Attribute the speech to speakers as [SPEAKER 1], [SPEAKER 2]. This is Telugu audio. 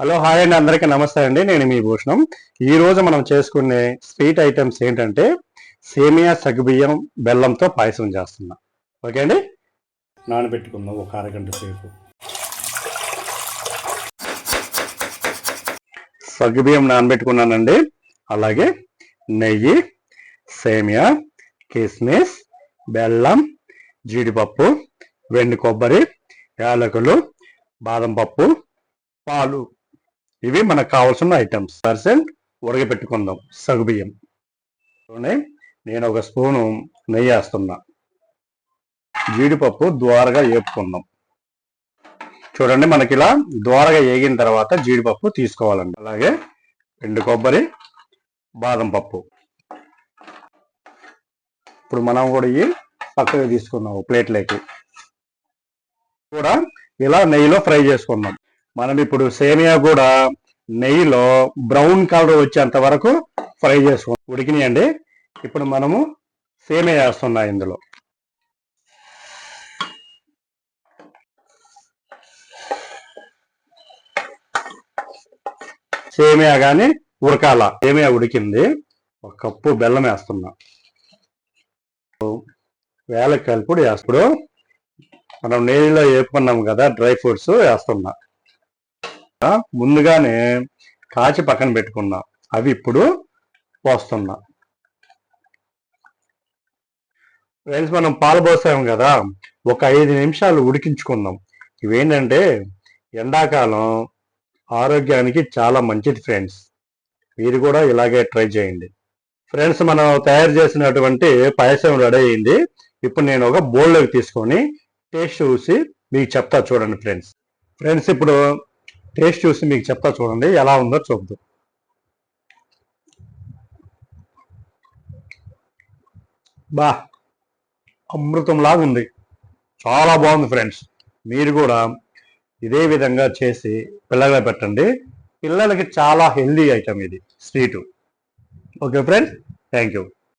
[SPEAKER 1] హలో హాయ్ అండి. అందరికీ నమస్తే అండి. నేను మీ భూషణం. ఈ రోజు మనం చేసుకునే స్వీట్ ఐటమ్స్ ఏంటంటే సేమియా సగ్గుబియ్యం బెల్లంతో పాయసం చేస్తున్నా. ఓకే అండి? నానబెట్టుకుందాం ఒక అరగంట సేపు. సగ్గుబియ్యం నానబెట్టుకున్నానండి. అలాగే నెయ్యి సేమియా కిస్మిస్ బెల్లం జీడిపప్పు వెండి కొబ్బరి యాలకులు బాదం పప్పు పాలు. ఇవి మనకు కావాల్సిన ఐటమ్స్ పర్సెంట్ ఉడకబెట్టుకుందాం. సగుబియ్యం. నేను ఒక స్పూను నెయ్యి వేస్తున్నా. జీడిపప్పు ద్వారగా వేపుకుందాం చూడండి మనకి ఇలా ద్వారగా వేగిన తర్వాత జీడిపప్పు తీసుకోవాలండి. అలాగే ఎండు కొబ్బరి బాదం పప్పు. ఇప్పుడు మనం కూడా ఇవి పక్కగా తీసుకుందాం ప్లేట్లోకి. కూడా ఇలా నెయ్యిలో ఫ్రై చేసుకుందాం. మనం ఇప్పుడు సేమియా కూడా నెయ్యిలో బ్రౌన్ కలర్ వచ్చేంత వరకు ఫ్రై చేసుకో ఉడికినాయండి. ఇప్పుడు మనము సేమియా వేస్తున్నా ఇందులో. సేమియా కానీ ఉడకాల. సేమియా ఉడికింది. ఒక కప్పు బెల్లం వేస్తున్నా. వేలకాయలు పొడి వేస్తాడు మనం నెయ్యిలో వేపుకున్నాం కదా డ్రై ఫ్రూట్స్ వేస్తున్నా. ముందుగానే కాచి పక్కన పెట్టుకున్నా. అవి ఇప్పుడు పోస్తున్నా. ఫ్రెండ్స్ మనం పాలు పోసాం కదా. ఒక ఐదు నిమిషాలు ఉడికించుకుందాం. ఇవేంటంటే ఎండాకాలం ఆరోగ్యానికి చాలా మంచిది ఫ్రెండ్స్ మీరు కూడా ఇలాగే ట్రై చేయండి. ఫ్రెండ్స్ మనం తయారు చేసినటువంటి పాయసం రెడీ అయింది. ఇప్పుడు నేను ఒక బౌల్లోకి తీసుకొని టేస్ట్ చూసి మీకు చెప్తా చూడండి ఫ్రెండ్స్ ఫ్రెండ్స్ ఇప్పుడు టేస్ట్ చూసి మీకు చెప్తా చూడండి ఎలా ఉందో చూద్దాం. బా అమృతంలాగా ఉంది. చాలా బాగుంది ఫ్రెండ్స్. మీరు కూడా ఇదే విధంగా చేసి పిల్లలు పెట్టండి. పిల్లలకి చాలా హెల్దీ ఐటమ్ ఇది sweet. Okay friends thank you